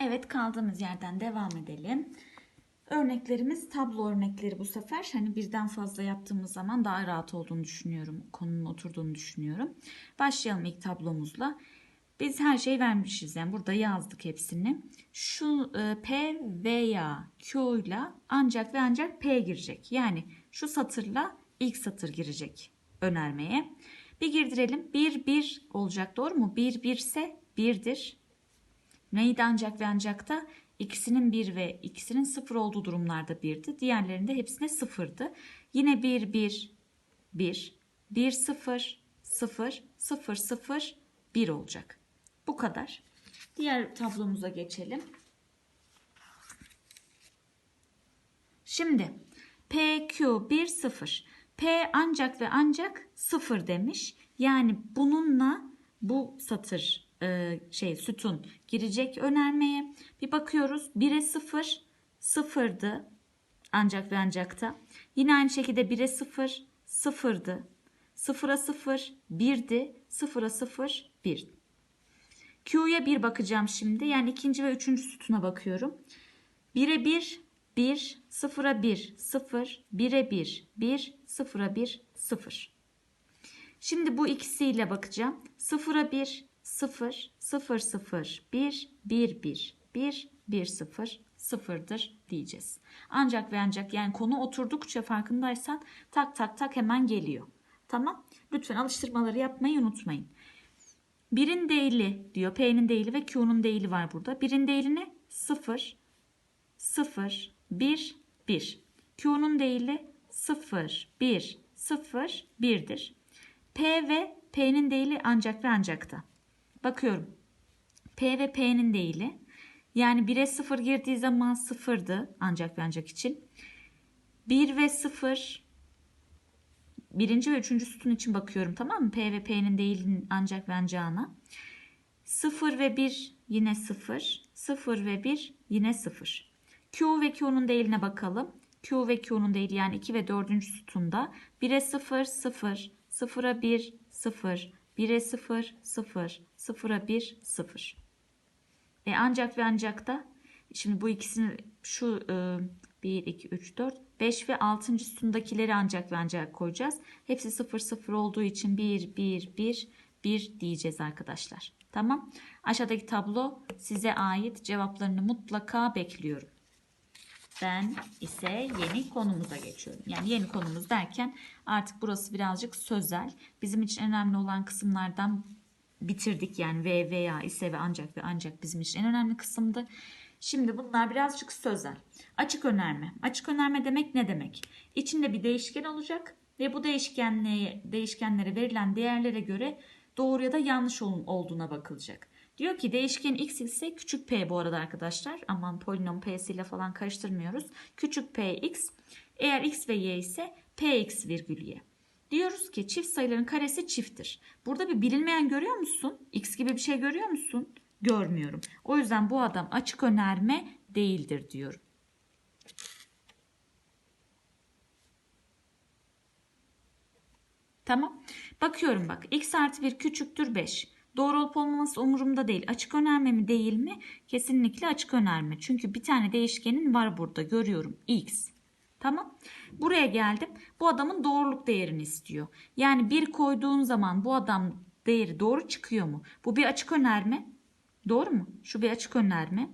Evet kaldığımız yerden devam edelim. Örneklerimiz tablo örnekleri bu sefer. Hani birden fazla yaptığımız zaman daha rahat olduğunu düşünüyorum. Konunun oturduğunu düşünüyorum. Başlayalım ilk tablomuzla. Biz her şeyi vermişiz. Yani burada yazdık hepsini. Şu e, P veya Q ile ancak ve ancak P girecek. Yani şu satırla ilk satır girecek önermeye. Bir girdirelim. 1 1 olacak doğru mu? 1 1 ise 1'dir. Neydi ancak ve ancak da ikisinin 1 ve ikisinin 0 olduğu durumlarda 1'di. Diğerlerinde hepsine 0'dı. Yine 1 1 1 1 0 0 0 0 1 olacak. Bu kadar. Diğer tablomuza geçelim. Şimdi PQ 1 0. P ancak ve ancak 0 demiş. Yani bununla bu satır e, şey sütun girecek önermeye. Bir bakıyoruz 1'e 0 sıfırdı ancak ve ancak da. Yine aynı şekilde 1'e 0 sıfırdı. 0'a 0 1'di. 0'a 0 1. Q'ya 1 bakacağım şimdi. Yani ikinci ve üçüncü sütuna bakıyorum. 1'e 1 1 0'a 1 0 1'e 1 1 0'a 1 0. Şimdi bu ikisiyle bakacağım. 0'a 1 0 0 0 1 1 1 1 1 0 sıfırdır diyeceğiz. Ancak ve ancak yani konu oturdukça farkındaysan tak tak tak hemen geliyor. Tamam. Lütfen alıştırmaları yapmayı unutmayın. Birin değili diyor. P'nin değili ve Q'nun değili var burada. Birin değili ne? 0 0 1 1. Q'nun değili 0 1 0 1'dir. P ve P'nin değili ancak ve ancakta. Bakıyorum. P ve P'nin değili. Yani 1'e 0 girdiği zaman 0'dı ancak ve ancak için. 1 ve 0 birinci ve üçüncü sütun için bakıyorum tamam mı? P ve P'nin değilinin ancak ve ancağına. 0 ve 1 yine 0. 0 ve 1 yine 0. Q ve Q'nun değiline bakalım. Q ve Q'nun değili yani 2 ve 4. sütunda 1'e 0 0 0'a 1 0 1'e 0 0 0'a 1 0. E ancak ve ancak da şimdi bu ikisini şu e, 1 2 3 4 5 ve 6. sütundakileri ancak ve ancak koyacağız. Hepsi 0 0 olduğu için 1 1 1 1 diyeceğiz arkadaşlar. Tamam. Aşağıdaki tablo size ait cevaplarını mutlaka bekliyorum. Ben ise yeni konumuza geçiyorum. Yani yeni konumuz derken artık burası birazcık sözel. Bizim için önemli olan kısımlardan bitirdik. Yani ve veya ise ve ancak ve ancak bizim için en önemli kısımdı. Şimdi bunlar birazcık sözel. Açık önerme. Açık önerme demek ne demek? İçinde bir değişken olacak ve bu değişkenliğe, değişkenlere verilen değerlere göre doğru ya da yanlış olduğuna bakılacak. Diyor ki değişken x ise küçük p bu arada arkadaşlar. Aman polinom p'si ile falan karıştırmıyoruz. Küçük p x. Eğer x ve y ise px virgül y. Diyoruz ki çift sayıların karesi çifttir. Burada bir bilinmeyen görüyor musun? X gibi bir şey görüyor musun? Görmüyorum. O yüzden bu adam açık önerme değildir diyorum. Tamam. Bakıyorum bak. X artı 1 küçüktür 5. Doğru olup olmaması umurumda değil. Açık önerme mi değil mi? Kesinlikle açık önerme. Çünkü bir tane değişkenin var burada. Görüyorum. X. Tamam. Buraya geldim. Bu adamın doğruluk değerini istiyor. Yani bir koyduğun zaman bu adam değeri doğru çıkıyor mu? Bu bir açık önerme. Doğru mu? Şu bir açık önerme.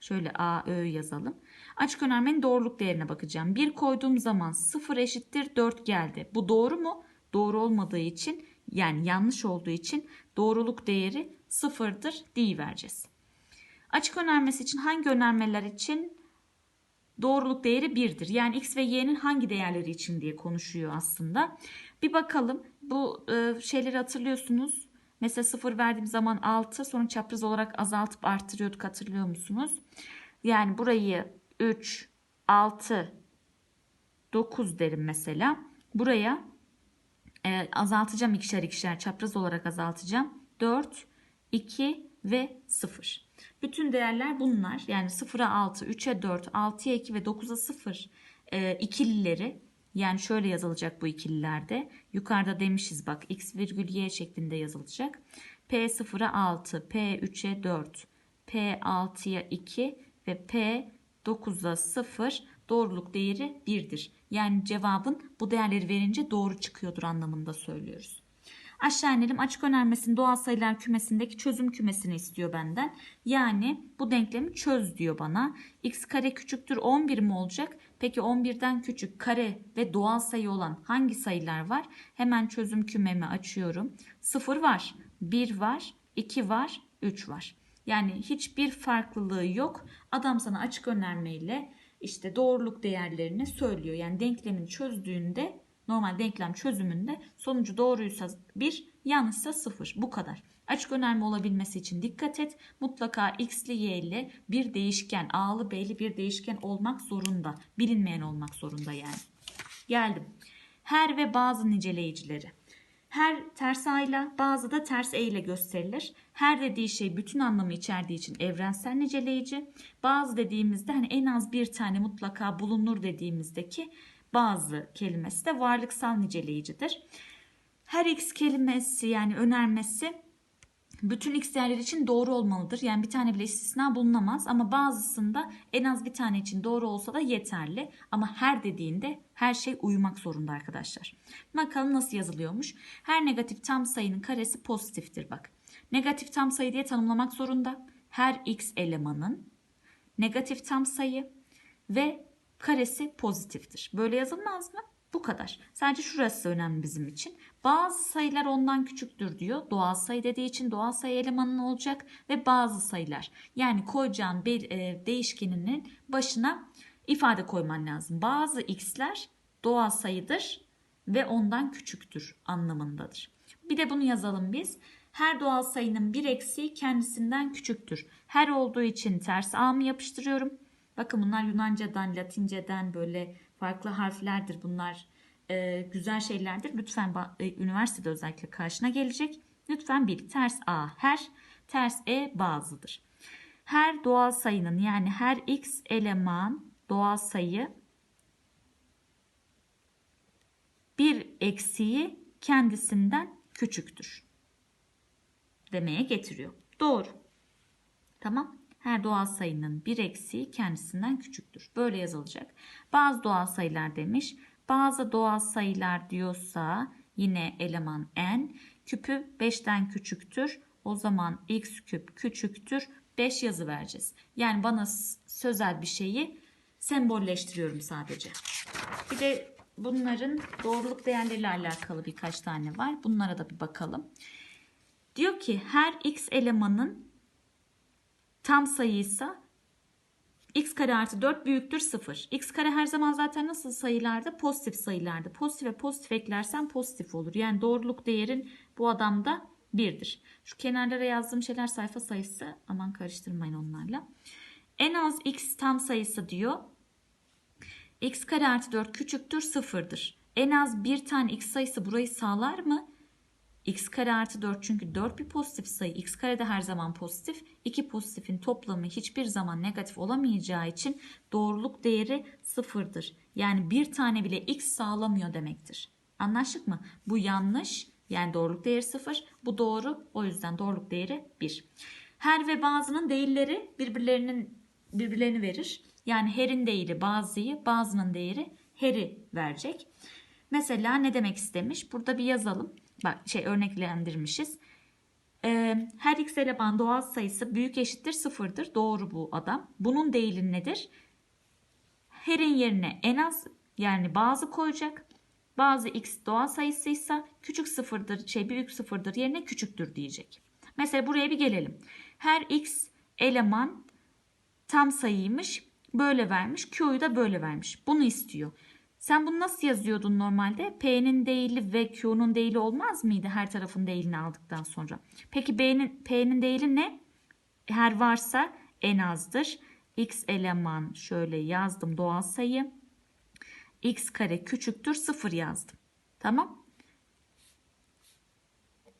Şöyle A, Ö yazalım. Açık önermenin doğruluk değerine bakacağım. Bir koyduğum zaman 0 eşittir 4 geldi. Bu doğru mu? Doğru olmadığı için yani yanlış olduğu için doğruluk değeri sıfırdır diye vereceğiz. Açık önermesi için hangi önermeler için doğruluk değeri 1'dir? Yani x ve y'nin hangi değerleri için diye konuşuyor aslında. Bir bakalım bu e, şeyleri hatırlıyorsunuz. Mesela 0 verdiğim zaman 6 sonra çapraz olarak azaltıp arttırıyorduk hatırlıyor musunuz? Yani burayı 3, 6, 9 derim mesela. Buraya e, azaltacağım ikişer ikişer çapraz olarak azaltacağım. 4, 2 ve 0. Bütün değerler bunlar. Yani 0'a 6, 3'e 4, 6'ya 2 ve 9'a 0 e, ikilileri. Yani şöyle yazılacak bu ikililerde. Yukarıda demişiz bak x virgül y şeklinde yazılacak. P 0'a 6, P 3'e 4, P 6'ya 2 ve P 9'a 0 doğruluk değeri 1'dir. Yani cevabın bu değerleri verince doğru çıkıyordur anlamında söylüyoruz. Aşağı inelim. Açık önermesinin doğal sayılar kümesindeki çözüm kümesini istiyor benden. Yani bu denklemi çöz diyor bana. x kare küçüktür 11 mi olacak? Peki 11'den küçük kare ve doğal sayı olan hangi sayılar var? Hemen çözüm kümemi açıyorum. 0 var, 1 var, 2 var, 3 var. Yani hiçbir farklılığı yok. Adam sana açık önermeyle işte doğruluk değerlerini söylüyor. Yani denklemin çözdüğünde normal denklem çözümünde sonucu doğruysa 1, yanlışsa 0. Bu kadar. Açık önerme olabilmesi için dikkat et. Mutlaka x'li y'li bir değişken, a'lı b'li bir değişken olmak zorunda. Bilinmeyen olmak zorunda yani. Geldim. Her ve bazı niceleyicileri. Her ters A bazı da ters E ile gösterilir. Her dediği şey bütün anlamı içerdiği için evrensel niceleyici. Bazı dediğimizde hani en az bir tane mutlaka bulunur dediğimizdeki bazı kelimesi de varlıksal niceleyicidir. Her x kelimesi yani önermesi bütün x değerleri için doğru olmalıdır. Yani bir tane bile istisna bulunamaz ama bazısında en az bir tane için doğru olsa da yeterli. Ama her dediğinde her şey uyumak zorunda arkadaşlar. Bakalım nasıl yazılıyormuş. Her negatif tam sayının karesi pozitiftir bak. Negatif tam sayı diye tanımlamak zorunda. Her x elemanın negatif tam sayı ve karesi pozitiftir. Böyle yazılmaz mı? Bu kadar. Sadece şurası önemli bizim için. Bazı sayılar ondan küçüktür diyor. Doğal sayı dediği için doğal sayı elemanı olacak ve bazı sayılar. Yani koyacağın bir e, değişkeninin başına ifade koyman lazım. Bazı x'ler doğal sayıdır ve ondan küçüktür anlamındadır. Bir de bunu yazalım biz. Her doğal sayının bir eksiği kendisinden küçüktür. Her olduğu için ters a mı yapıştırıyorum? Bakın bunlar Yunanca'dan, Latinceden böyle farklı harflerdir. Bunlar e, güzel şeylerdir. Lütfen e, üniversitede özellikle karşına gelecek. Lütfen bir ters A her, ters E bazıdır. Her doğal sayının yani her x eleman doğal sayı bir eksiği kendisinden küçüktür demeye getiriyor. Doğru. Tamam. Her doğal sayının bir eksiği kendisinden küçüktür. Böyle yazılacak. Bazı doğal sayılar demiş. Bazı doğal sayılar diyorsa yine eleman n küpü 5'ten küçüktür. O zaman x küp küçüktür 5 yazı vereceğiz. Yani bana sözel bir şeyi sembolleştiriyorum sadece. Bir de bunların doğruluk değerleriyle alakalı birkaç tane var. Bunlara da bir bakalım. Diyor ki her x elemanın tam sayıysa x kare artı 4 büyüktür 0. x kare her zaman zaten nasıl sayılarda? Pozitif sayılarda. Pozitif ve pozitif eklersen pozitif olur. Yani doğruluk değerin bu adamda 1'dir. Şu kenarlara yazdığım şeyler sayfa sayısı. Aman karıştırmayın onlarla. En az x tam sayısı diyor. x kare artı 4 küçüktür 0'dır. En az bir tane x sayısı burayı sağlar mı? X kare artı 4 çünkü 4 bir pozitif sayı. x kare de her zaman pozitif. İki pozitifin toplamı hiçbir zaman negatif olamayacağı için doğruluk değeri sıfırdır. Yani bir tane bile x sağlamıyor demektir. Anlaştık mı? Bu yanlış. Yani doğruluk değeri sıfır. Bu doğru. O yüzden doğruluk değeri 1. Her ve bazının değilleri birbirlerinin birbirlerini verir. Yani her'in değeri bazıyı, bazının değeri her'i verecek. Mesela ne demek istemiş? Burada bir yazalım şey örneklendirmişiz. Ee, her x eleman doğal sayısı büyük eşittir sıfırdır. Doğru bu adam. Bunun değili nedir? Her'in yerine en az yani bazı koyacak. Bazı x doğal sayısıysa küçük sıfırdır şey büyük sıfırdır yerine küçüktür diyecek. Mesela buraya bir gelelim. Her x eleman tam sayıymış. Böyle vermiş. Q'yu da böyle vermiş. Bunu istiyor. Sen bunu nasıl yazıyordun normalde? P'nin değili ve Q'nun değili olmaz mıydı her tarafın değilini aldıktan sonra? Peki B'nin P'nin değili ne? Her varsa en azdır. X eleman şöyle yazdım doğal sayı. X kare küçüktür 0 yazdım. Tamam.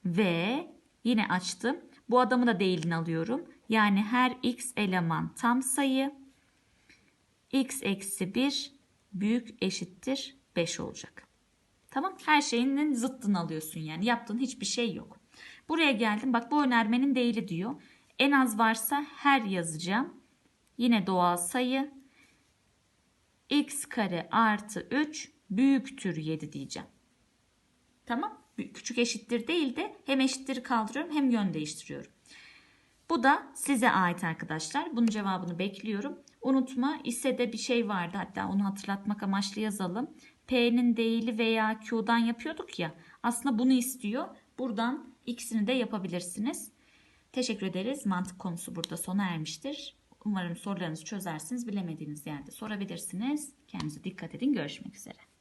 Ve yine açtım. Bu adamı da değilini alıyorum. Yani her x eleman tam sayı. x eksi 1 büyük eşittir 5 olacak. Tamam her şeyinin zıttını alıyorsun yani yaptığın hiçbir şey yok. Buraya geldim bak bu önermenin değili diyor. En az varsa her yazacağım. Yine doğal sayı. x kare artı 3 büyüktür 7 diyeceğim. Tamam. Küçük eşittir değil de hem eşittir kaldırıyorum hem yön değiştiriyorum. Bu da size ait arkadaşlar. Bunun cevabını bekliyorum. Unutma ise de bir şey vardı. Hatta onu hatırlatmak amaçlı yazalım. P'nin değili veya Q'dan yapıyorduk ya. Aslında bunu istiyor. Buradan ikisini de yapabilirsiniz. Teşekkür ederiz. Mantık konusu burada sona ermiştir. Umarım sorularınızı çözersiniz. Bilemediğiniz yerde sorabilirsiniz. Kendinize dikkat edin. Görüşmek üzere.